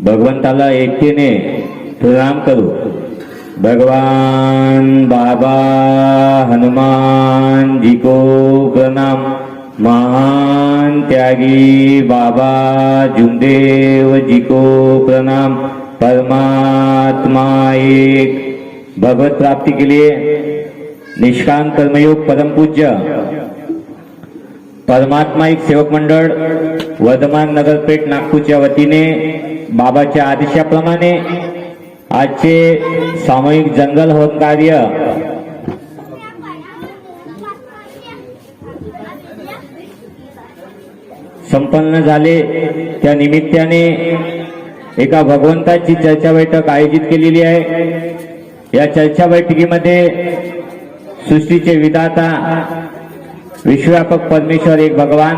भगवंताला एकटीने प्रणाम करू. भगवान बाबा हनुमान जी को प्रणाम. महान त्यागी बाबा जुमदेव जी को प्रणाम. परमात्मा एक. भगवत प्राप्ति के लिए निष्काम कर्मयोग परम पूज्य. परमात्मा एक सेवक मंडळ वर्धमान नगरपेठ नागपूरच्या वतीने बाबाच्या आदेशाप्रमाणे आजचे सामूहिक जंगल होत कार्य संपन्न झाले. त्या निमित्ताने एका भगवंताची चर्चा बैठक आयोजित केलेली आहे. या चर्चा बैठकीमध्ये सृष्टीचे विधाता विश्वव्यापक परमेश्वर एक भगवान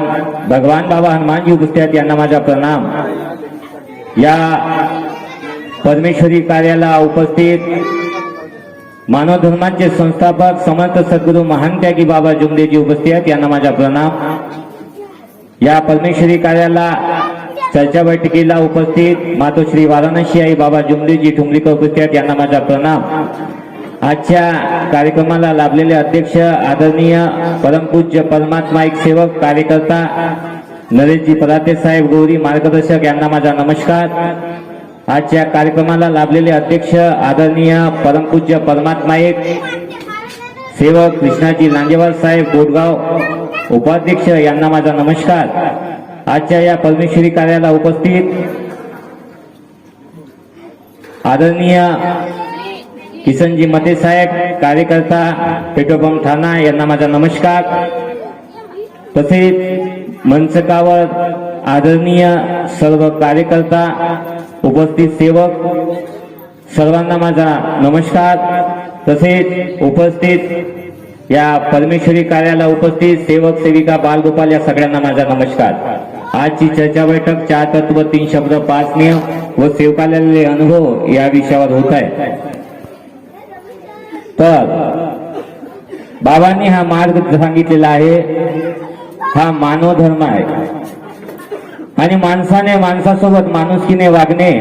भगवान बाबा हनुमानजी उपस्थित आहेत. यांना माझा प्रणाम. या परमेश्वरी कार्याला उपस्थित मानव धर्माचे संस्थापक समर्थ सद्गुरू महान त्यागी बाबा जुमदेजी उपस्थित आहेत. यांना माझा प्रणाम. या परमेश्वरी कार्याला चर्चा बैठकीला उपस्थित मातोश्री वाराणसी आई बाबा जुमदेजी ठुमरीकर उपस्थित आहेत. यांना माझा प्रणाम. आजच्या कार्यक्रमाला लाभलेले अध्यक्ष आदरणीय परमपूज्य परमात्मा एक सेवक कार्यकर्ता नरेशजी पराते साहेब गौरी मार्गदर्शक यांना माझा नमस्कार. आजच्या कार्यक्रमाला लाभलेले अध्यक्ष आदरणीय परमपूज्य परमात्मा एक सेवक कृष्णाजी लांजेवार साहेब गोडगाव उपाध्यक्ष यांना माझा नमस्कार. आजच्या या परमेश्वरी कार्याला उपस्थित आदरणीय किसनजी मते साहेब कार्यकर्ता पेट्रोल पंप ठाणा यांना माझा नमस्कार. तसेच मंचकावर आदरणीय सर्व कार्यकर्ता उपस्थित सेवक सर्वांना माझा नमस्कार. तसेच उपस्थित या परमेश्वरी कार्याला उपस्थित सेवक सेविका बालगोपाल या सगळ्यांना माझा नमस्कार. आजची चर्चा बैठक चार तत्व तीन शब्द पाच नियम व सेवकालेले अनुभव या विषयावर होत आहे. तर बाबांनी हा मार्ग सांगितलेला आहे हा मानव धर्म आहे. आणि माणसाने माणसासोबत माणुसकीने वागणे.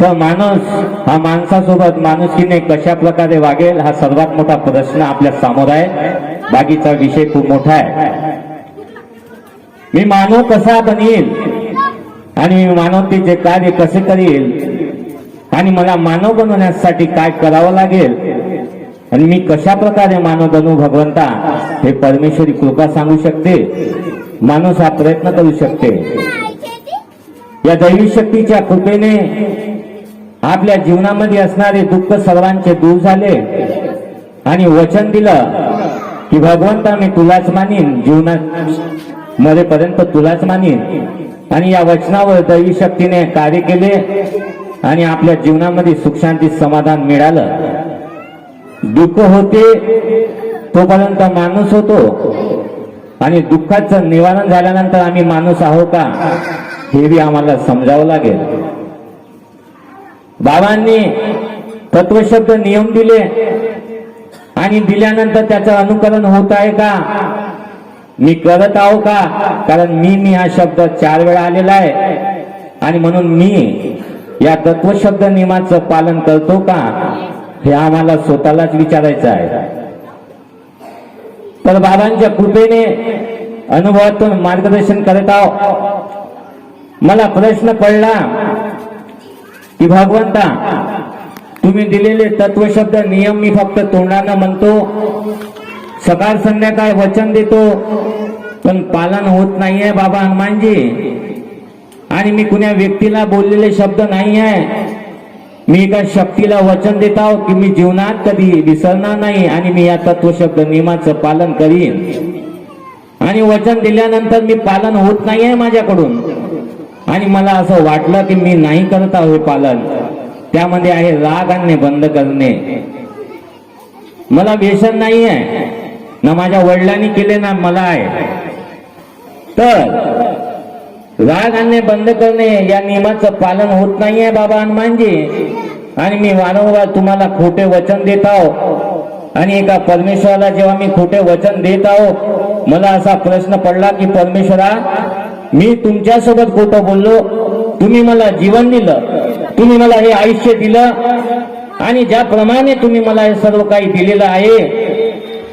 तर माणूस हा माणसासोबत माणुसकीने कशा प्रकारे वागेल हा सर्वात मोठा प्रश्न आपल्यासमोर आहे. बाकीचा विषय खूप मोठा आहे. मी मानव कसा बनेल? आणि मी मानवतेचे कार्य कसे करेल? आणि मला मानव बनवण्यासाठी काय करावं लागेल? आणि मी कशा प्रकारे मानव बनवू भगवंता? हे परमेश्वरी कृपा सांगू शकते? माणूस हा प्रयत्न करू शकते. या दैवी शक्तीच्या कृपेने आपल्या जीवनामध्ये असणारे दुःख सर्वांचे दूर झाले. आणि वचन दिलं की भगवंता मी तुलाच मानीन जीवनात मरेपर्यंत तुलाच मानीन. आणि या वचनावर दैवी शक्तीने कार्य केले आणि आपल्या जीवनामध्ये सुख शांती समाधान मिळालं. दुःख होते तोपर्यंत माणूस होतो. आणि दुःखाचं निवारण झाल्यानंतर आम्ही माणूस आहो का? हे बी आम्हाला समजावं लागेल. बाबांनी तत्वशब्द नियम दिले. आणि दिल्यानंतर त्याचं अनुकरण होत आहे का? मी करत आहो का? कारण मी मी हा शब्द चार वेळा आलेला आहे. आणि म्हणून मी या तत्वशब्द नियमाचं पालन करतो का? हे आम्हाला स्वतःलाच विचारायचं आहे. तर बाबांच्या कृपेने अनुभवातून मार्गदर्शन करत आहो. मला प्रश्न पडला की भगवंता तुम्ही दिलेले तत्वशब्द नियम मी फक्त तोंडानं म्हणतो. सकाळ संध्याकाळ वचन देतो पण पालन होत नाहीये बाबा हनुमानजी. आणि मी कुण्या व्यक्तीला बोललेले शब्द नाही आहे मी एका शक्तीला वचन देत आहो की मी जीवनात कधी विसरणार नाही आणि मी या तत्वशब्द नियमाचं पालन करीन. आणि वचन दिल्यानंतर मी पालन होत नाहीये माझ्याकडून. आणि मला असं वाटलं की मी नाही करत आहो हे पालन. त्यामध्ये आहे राग आणणे बंद करणे. मला व्यसन नाही आहे ना माझ्या वडिलांनी केले ना मला आहे तर राग आणणे बंद करणे या नियमाचं पालन होत नाहीये बाबा हनुमानजी. आणि मी वारंवार तुम्हाला खोटे वचन देत आहो. आणि एका परमेश्वराला जेव्हा मी खोटे वचन देत आहो मला असा प्रश्न पडला की परमेश्वरा मी तुमच्यासोबत खोटं बोललो. तुम्ही मला जीवन दिलं. तुम्ही मला हे आयुष्य दिलं. आणि ज्याप्रमाणे तुम्ही मला हे सर्व काही दिलेलं आहे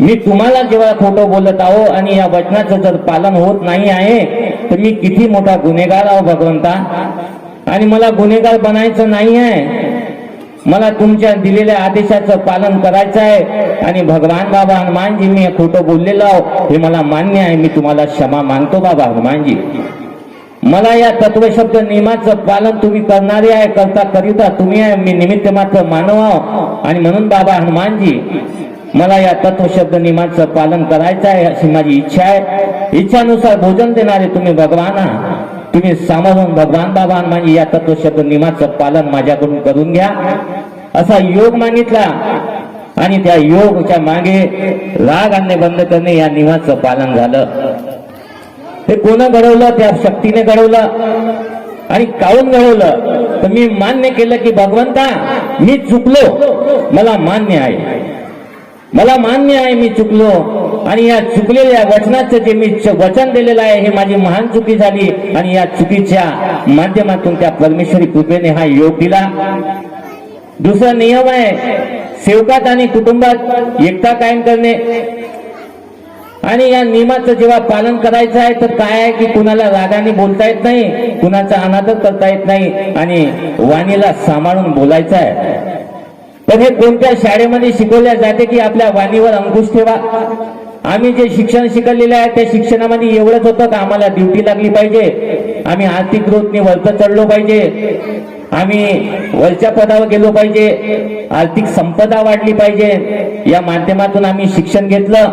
मी तुम्हाला जेव्हा खोटं बोलत आहो आणि या वचनाचं जर पालन होत नाही आहे तर मी किती मोठा गुन्हेगार आहो भगवंता? आणि मला गुन्हेगार बनायचं नाही आहे. मला तुमच्या दिलेल्या आदेशाचं पालन करायचं आहे. आणि भगवान बाबा हनुमानजी मी हे खोटं बोललेलो आहो. हे मला मान्य आहे. मी तुम्हाला क्षमा मानतो बाबा हनुमानजी. मला या तत्वशब्द नियमाचं पालन तुम्ही करणारे आहे करता करिता तुम्ही आहे. मी निमित्त मात्र मानव आहो. आणि म्हणून बाबा हनुमानजी मला या तत्वशब्द नियमाचं पालन करायचं आहे अशी माझी इच्छा आहे. इच्छानुसार भोजन देणारे तुम्ही भगवान आहात. तुम्ही सामावून भगवान बाबा म्हणजे या तत्वशब्द नियमाचं पालन माझ्याकडून करून घ्या. असा योग मागितला आणि त्या योगच्या मागे राग आणणे बंद करणे या नियमाचं पालन झालं. हे कोण घडवलं? त्या शक्तीने घडवलं. आणि काऊन घडवलं? तर मी मान्य केलं की भगवंता मी चुकलो. मला मान्य आहे. मला मान्य आहे मी चुकलो. आणि या चुकलेल्या वचनाचं जे मी वचन दिलेलं आहे हे माझी महान चुकी झाली. आणि या चुकीच्या माध्यमातून त्या परमेश्वरी कृपेने हा योग दिला. दुसरा नियम आहे सेवकात आणि कुटुंबात एकता कायम करणे. आणि या नियमाचं जेव्हा पालन करायचं आहे तर काय आहे की कुणाला रागाने बोलता येत नाही कुणाचा अनादर करता येत नाही आणि वाणीला सांभाळून बोलायचं आहे. पण हे कोणत्या शाळेमध्ये शिकवल्या जाते की आपल्या वाणीवर अंकुश ठेवा? आम्ही जे शिक्षण शिकवलेलं आहे त्या शिक्षणामध्ये एवढंच होतं का आम्हाला ड्युटी लागली पाहिजे? आम्ही आर्थिक ग्रोथने वरत चढलो पाहिजे. आम्ही वरच्या पदावर गेलो पाहिजे. आर्थिक संपदा वाढली पाहिजे. या माध्यमातून आम्ही शिक्षण घेतलं.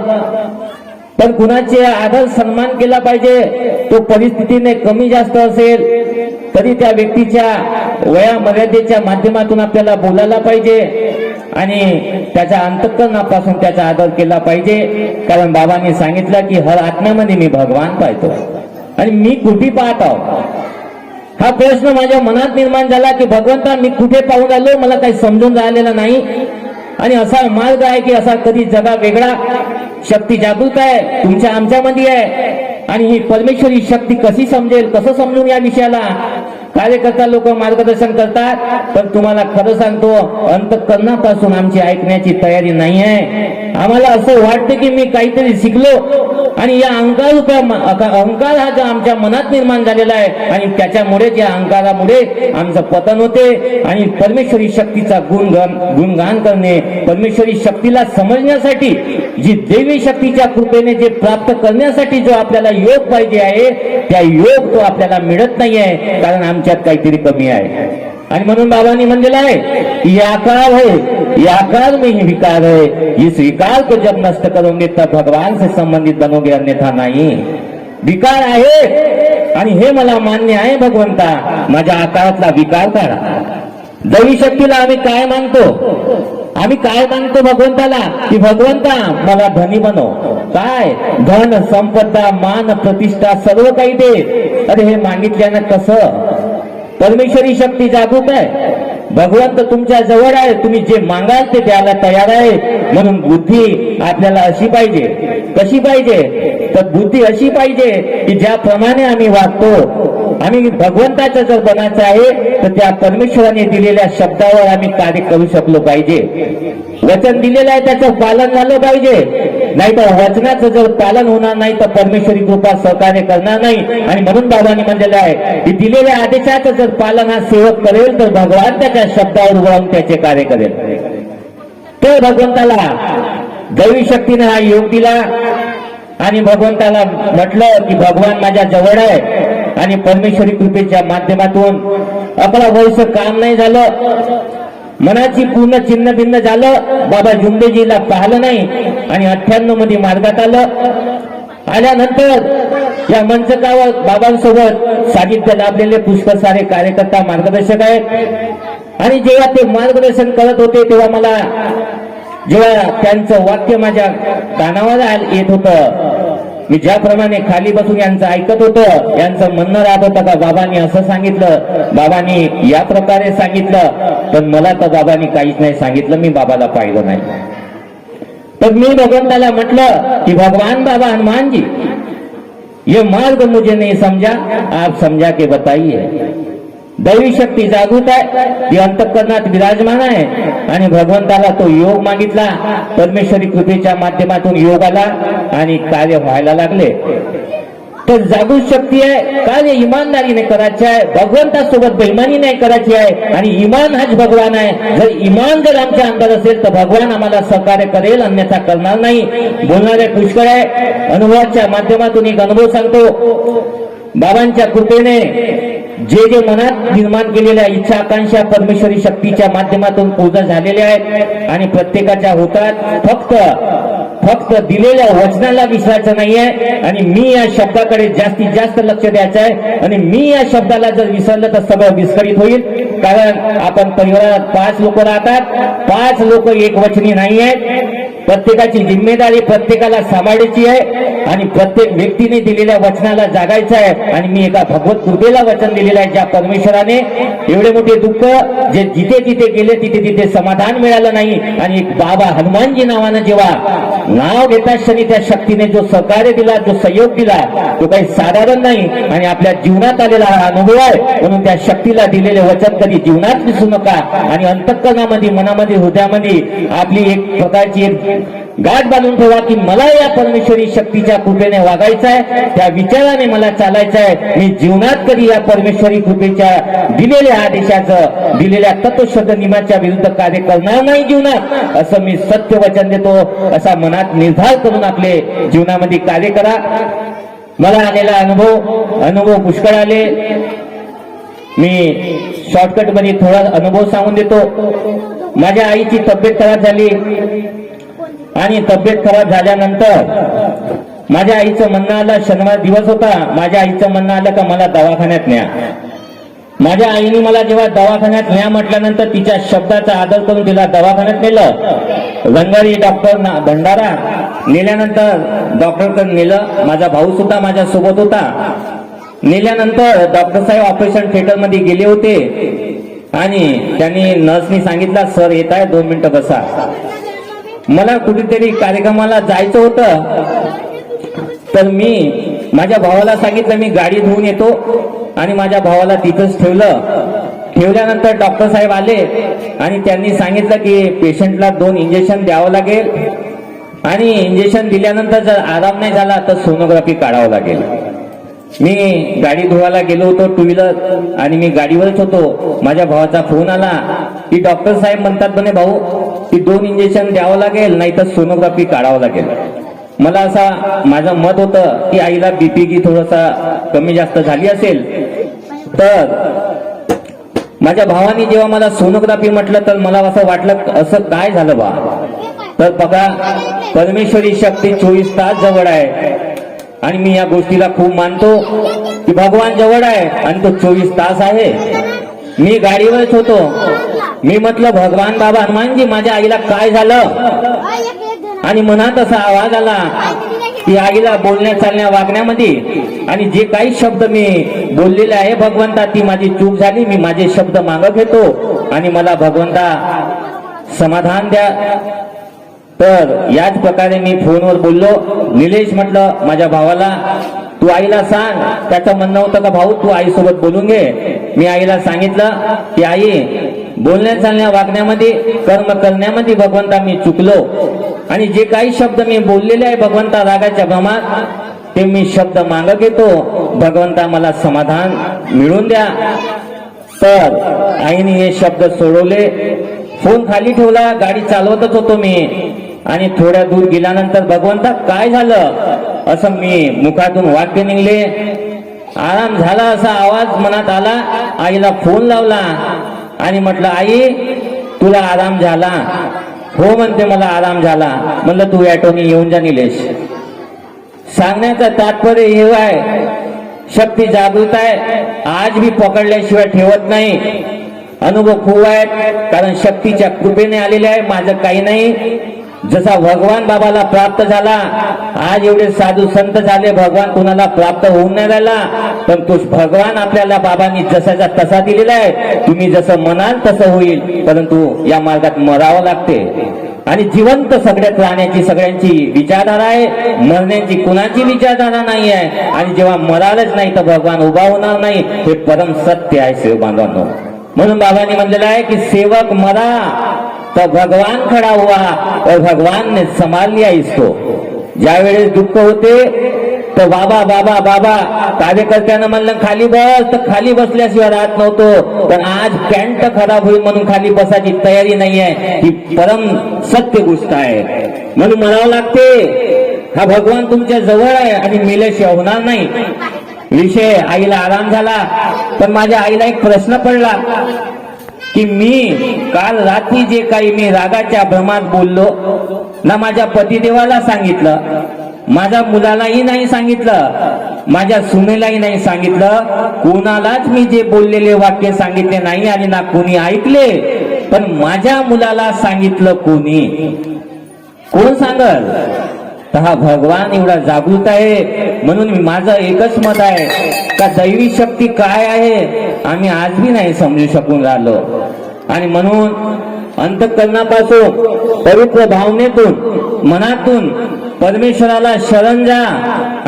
पण कुणाचे आदर सन्मान केला पाहिजे तो परिस्थितीने कमी जास्त असेल तरी त्या व्यक्तीच्या वया मर्यादेच्या माध्यमातून आपल्याला बोलायला पाहिजे आणि त्याच्या अंतकरणापासून त्याचा आदर केला पाहिजे. कारण बाबांनी सांगितलं की हर आत्म्यामध्ये मी भगवान पाहतो. आणि मी कुठे पाहत आहो? हा प्रश्न माझ्या मनात निर्माण झाला की भगवंता मी कुठे पाहून आलो? मला काही समजून राहिलेलं नाही. आणि असा मार्ग आहे की असा कधी जगा वेगळा. शक्ती जागृत आहे तुमच्या आमच्यामध्ये आहे. आणि ही परमेश्वरी शक्ती कशी समजेल कसं समजून या विषयाला? कार्यकर्ता लोक मार्गदर्शन करतात पण तुम्हाला खरं सांगतो अंतकरणापासून आमची ऐकण्याची तयारी नाही आहे. आम्हाला असं वाटतं की मी काहीतरी शिकलो आणि या अंकार अहंकार हा जो आमच्या मनात निर्माण झालेला आहे आणि त्याच्यामुळेच या अहंकारामुळे आमचं पतन होते आणि परमेश्वरी शक्तीचा गुणगान गुणगान करणे परमेश्वरी शक्तीला समजण्यासाठी जी देवी शक्तीच्या कृपेने जे प्राप्त करण्यासाठी जो आपल्याला योग पाहिजे आहे त्या योग तो आपल्याला मिळत नाही आहे कारण आमच्यात काहीतरी कमी आहे. आणि म्हणून बाबांनी म्हणलेलं आहे कि ये आकार है ये आकार में ही विकार है इस विकार को जब नष्ट करोगे तब भगवान से संबंधित बनोगे अन्यथा नाही. विकार आहे. आणि हे मला मान्य आहे भगवंता. माझ्या आकारातला विकार काढा. दैवी शक्तीला आम्ही काय मानतो? आम्ही काय मानतो भगवंताला? की भगवंता मला धनी बनव काय? धन संपदा मान प्रतिष्ठा सर्व काही दे. अरे हे मागितल्यानं कसं? परमेश्वरी शक्ती जागृत आहे. भगवंत तुमच्या जवळ आहे. तुम्ही जे मागाल ते द्यायला तयार आहे. म्हणून बुद्धी आपल्याला अशी पाहिजे. कशी पाहिजे? तर बुद्धी अशी पाहिजे की ज्याप्रमाणे आम्ही वागतो. आम्ही भगवंताचं जर बनायचं आहे तर त्या परमेश्वराने दिलेल्या शब्दावर आम्ही कार्य करू शकलो पाहिजे. वचन दिलेलं आहे त्याचं पालन झालं पाहिजे. नाही तर वचनाचं जर पालन होणार नाही तर परमेश्वरी कृपा सहकार्य करणार नाही. आणि म्हणून बाबांनी म्हणलेलं आहे की दिलेल्या आदेशाचं जर पालन हा सेवक करेल तर भगवान त्याच्या शब्दावर उभारून त्याचे कार्य करेल. तो भगवंताला दैवी शक्तीने हा योग दिला आणि भगवंताला म्हटलं की भगवान माझ्या जवळ आहे आणि परमेश्वरी कृपेच्या माध्यमातून अकरा वर्ष काम नाही झालं. मनाची पूर्ण छिन्न भिन्न झालं. बाबा जुंबेजीला पाहिलं नाही आणि अठ्ठ्याण्णवमध्ये मार्गात आलं. आल्यानंतर या मंचकावर बाबांसोबत साहित्य लाभलेले पुष्कळ सारे कार्यकर्ता मार्गदर्शक आहेत. आणि जेव्हा ते मार्गदर्शन करत होते तेव्हा मला जेव्हा त्यांचं वाक्य माझ्या कानावर येत होतं मी ज्याप्रमाणे खाली बसून यांचं ऐकत होतं यांचं म्हणणं राहत होतं का बाबांनी असं सांगितलं बाबांनी या प्रकारे सांगितलं पण मला तर बाबांनी काहीच नाही सांगितलं मी बाबाला पाहिलं नाही. तर मी भगवंताला म्हटलं की भगवान बाबा हनुमानजी ये मार्ग मुझे नहीं समझा आप समझा के बताइए. दैवी शक्ती जागृत आहे. ती अंतकरणात विराजमान आहे. आणि भगवंताला तो योग मागितला. परमेश्वरी कृपेच्या माध्यमातून योग आला आणि कार्य व्हायला लागले. तर जागृत शक्ती आहे. कार्य इमानदारीने करायचे आहे. भगवंतासोबत बेईमानी नाही करायची आहे. आणि इमान हाच भगवान आहे. जर इमान जर आमच्या अंदर असेल तर भगवान आम्हाला सहकार्य करेल. अन्यथा करणार नाही. बोलणारे पुष्कळ आहे. अनुभवाच्या माध्यमातून एक अनुभव सांगतो. बाबांच्या कृपेने जे जे मनात निर्माण केलेल्या इच्छा आकांक्षा परमेश्वरी शक्तीच्या माध्यमातून पूर्ण झालेल्या आहेत आणि प्रत्येकाच्या होतात फक्त फक्त दिलेल्या वचनाला विसरायचं नाहीये. आणि मी या शब्दाकडे जास्तीत जास्त लक्ष द्यायचं आहे आणि मी या शब्दाला जर विसरलं तर सगळं विस्कळीत होईल. कारण आपण परिवारात पाच लोक राहतात. पाच लोक एक वचनी नाही आहेत प्रत्येकाची जिम्मेदारी प्रत्येकाला सांभाळायची आहे. आणि प्रत्येक व्यक्तीने दिलेल्या वचनाला जागायचं आहे आणि मी एका भगवत कृपेला वचन दिलेलं आहे ज्या परमेश्वराने. एवढे मोठे दुःख जे जिथे जिथे गेले तिथे तिथे समाधान मिळालं नाही. आणि एक बाबा हनुमानजी नावानं जेव्हा नाव घेता क्षणी त्या शक्तीने जो सहकार्य दिला जो सहयोग दिला तो काही साधारण नाही आणि आपल्या जीवनात आलेला हा अनुभव आहे. म्हणून त्या शक्तीला दिलेले वचन कधी जीवनात दिसू नका आणि अंतकरणामध्ये मनामध्ये हृदयामध्ये आपली एक प्रकारची एक गाठ बांधून ठेवा की मला या परमेश्वरी शक्तीच्या कृपेने वागायचं आहे त्या विचाराने मला चालायचं आहे मी जीवनात कधी या परमेश्वरी कृपेच्या दिलेल्या आदेशाचं दिलेल्या तत्वशब्द नियमाच्या विरुद्ध कार्य करणार नाही जीवनात असं मी सत्य वचन देतो. असा मनात निर्धार करून आपले जीवनामध्ये कार्य करा. मला आलेला अनुभव अनुभव पुष्कळ आले. मी शॉर्टकटमध्ये थोडा अनुभव सांगून देतो. माझ्या आईची तब्येत खराब झाली. आणि तब्येत खराब झाल्यानंतर माझ्या आईचं म्हणणं आलं शनिवार दिवस होता. माझ्या आईचं म्हणणं आलं का मला दवाखान्यात न्या. माझ्या आईने मला जेव्हा दवाखान्यात न्या म्हटल्यानंतर तिच्या शब्दाचा आदर करून तिला दवाखान्यात नेलं. रंगारी डॉक्टर ना भंडारा नेल्यानंतर डॉक्टरकडे नेलं. माझा भाऊ सुद्धा माझ्या सोबत होता. नेल्यानंतर डॉक्टर साहेब ऑपरेशन थिएटरमध्ये गेले होते. आणि त्यांनी नर्सनी सांगितलं सर येत आहे दोन मिनिटं बसा. मला कुठेतरी कार्यक्रमाला जायचं होतं. तर मी माझ्या भावाला सांगितलं मी गाडी धुवून येतो. आणि माझ्या भावाला तिथंच ठेवलं. ठेवल्यानंतर डॉक्टर साहेब आले. आणि त्यांनी सांगितलं की पेशंटला दोन इंजेक्शन द्यावं लागेल. आणि इंजेक्शन दिल्यानंतर जर आराम नाही झाला तर सोनोग्राफी काढावं लागेल. मी गाडी धुवायला गेलो होतो टू व्हीलर आणि मी गाडीवरच होतो. माझ्या भावाचा फोन आला. की डॉक्टर साहेब म्हणतात म्हणे भाऊ की दोन इंजेक्शन द्यावं लागेल नाही तर सोनोग्राफी काढावं लागेल. मला असा माझं मत होतं की आईला बीपी की थोडासा कमी जास्त झाली असेल तर माझ्या भावाने जेव्हा मला सोनोग्राफी म्हटलं तर मला असं वाटलं असं काय झालं बा? तर बघा परमेश्वरी शक्ती चोवीस तास जवळ आहे. आणि मी या गोष्टीला खूप मानतो की भगवान जवळ आहे आणि तो चोवीस तास आहे. मी गाडीवरच होतो. मी म्हटलं भगवान बाबा हनुमानजी माझ्या आईला काय झालं? आणि मनात असा आवाज आला की आईला बोलण्या चालण्या वागण्यामध्ये. आणि जे काही शब्द मी बोललेले आहे भगवंता ती माझी चूक झाली मी माझे शब्द मागत घेतो आणि मला भगवंता समाधान द्या. तर याच प्रकारे मी फोनवर बोललो. निलेश म्हटलं माझ्या भावाला तू आईला सांग त्याचं म्हणणं होतं का भाऊ तू आईसोबत बोलून घे. मी आईला सांगितलं की आई बोलण्या चालण्या वागण्यामध्ये कर्म करण्यामध्ये भगवंता मी चुकलो. आणि जे काही शब्द मी बोललेले आहे भगवंता रागाच्या भ्रमात ते मी शब्द मागं घेतो. भगवंता मला समाधान मिळून द्या. तर आईने हे शब्द सोडवले. फोन खाली ठेवला गाडी चालवतच होतो मी. आणि थोड्या दूर गेल्यानंतर भगवंता काय झालं? असं मी मुखातून वाक्य निघले. आराम झाला असा आवाज मनात आला. आईला फोन लावला. आणि म्हटलं आई तुला आराम झाला. हो म्हणते मला आराम झाला. म्हणलं तू ॲटोनी येऊन जा निलेश. सांगण्याचं तात्पर्य हे आहे शक्ती जागृत आहे. आज मी पकडल्याशिवाय ठेवत नाही. अनुभव खूप आहेत कारण शक्तीच्या कृपेने आलेले आहे माझं काही नाही. जसा भगवान बाबाला प्राप्त झाला आज एवढे साधू संत झाले भगवान कुणाला प्राप्त होऊन नाही राहिला. पण तो भगवान आपल्याला बाबांनी जसाचा तसा दिलेला आहे. तुम्ही जसं म्हणाल तसं होईल. परंतु या मार्गात मरावं लागते. आणि जिवंत सगळ्यात राहण्याची सगळ्यांची विचारधारा आहे. मरण्याची कुणाची विचारधारा नाही आहे. आणि जेव्हा मरालच नाही तर भगवान उभा होणार नाही. हे परम सत्य आहे शिव बांधवांनो. म्हणून बाबांनी म्हणलेलं आहे की सेवक मरा. तर भगवान खडा हुआ और भगवान ने संभाल लिया इसको ज्यावेळेस दुःख होते तर बाबा बाबा बाबा कार्यकर्त्यानं म्हणलं खाली बस. तर खाली बसल्याशिवाय राहत नव्हतो. पण आज पॅन्ट खराब होईल म्हणून खाली बसायची तयारी नाही आहे ही परम सत्य गोष्ट आहे. म्हणून म्हणावं लागते हा भगवान तुमच्या जवळ आहे आणि मेल्याशिवाय होणार नाही. विषय आईला आराम झाला. पण माझ्या आईला एक प्रश्न पडला. की मी काल रात्री जे काही मी रागाच्या भ्रमात बोललो ना माझ्या पतिदेवाला सांगितलं माझ्या मुलालाही नाही सांगितलं माझ्या सुनेलाही नाही सांगितलं कोणालाच मी जे बोललेले वाक्य सांगितले नाही आणि ना कोणी ऐकले पण माझ्या मुलाला सांगितलं कोणी. कोण सांगल? तर हा भगवान एवढा जागृत आहे. म्हणून मी- माझं एकच मत आहे का दैवी शक्ती काय आहे आम्ही आज बी नाही समजू शकून राहिलो. आणि म्हणून अंतकरणापासून पवित्र भावनेतून मनातून परमेश्वराला शरण जा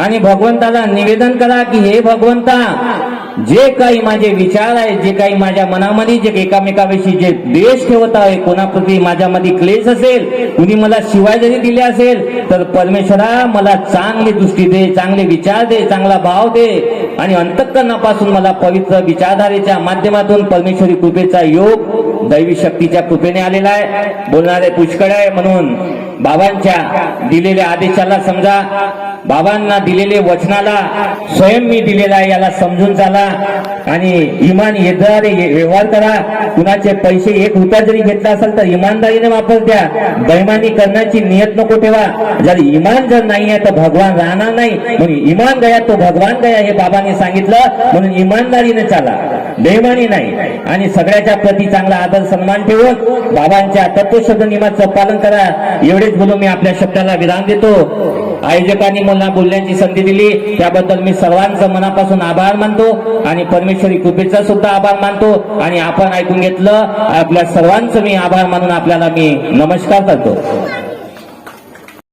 आणि भगवंताला निवेदन करा की हे भगवंता जे काही माझे विचार आहे जे काही माझ्या मनामध्ये जे एकामेकाविषयी जे द्वेष ठेवत आहे कोणाप्रती माझ्यामध्ये क्लेश असेल कुणी मला शिवाय जरी दिले असेल तर परमेश्वरा मला चांगली दृष्टी दे चांगले विचार दे चांगला भाव दे. आणि अंतकरणापासून मला पवित्र विचारधारेच्या माध्यमातून परमेश्वरी कृपेचा योग दैवी शक्तीच्या कृपेने आलेला आहे. बोलणारे पुष्कळ आहे म्हणून बाबांच्या दिलेल्या आदेशाला समजा बाबांना दिलेले वचनाला स्वयं मी दिलेला आहे याला समजून चाला. आणि इमान येदारे व्यवहार करा. कुणाचे पैसे एक रुपया जरी घेतला असेल तर इमानदारीने वापर द्या. बैमानी करण्याची नियत नको ठेवा. जर इमान जर नाही आहे तर भगवान राहणार नाही. म्हणून इमान गया तो भगवान गया हे बाबांनी सांगितलं. म्हणून इमानदारीने चाला. बेमानी नाही. आणि सगळ्याच्या प्रती चांगला आदर सन्मान ठेवून बाबांच्या तत्वशब्द नियमाचं पालन करा. एवढेच बोलून मी आपल्या शब्दाला विराम देतो. आयोजकांनी मला बोलण्याची संधी दिली. त्याबद्दल मी सर्वांचं मनापासून आभार मानतो आणि परमेश्वरी कृपेचा सुद्धा आभार मानतो. आणि आपण ऐकून घेतलं. आपल्या सर्वांचं मी आभार मानून आपल्याला मी नमस्कार करतो.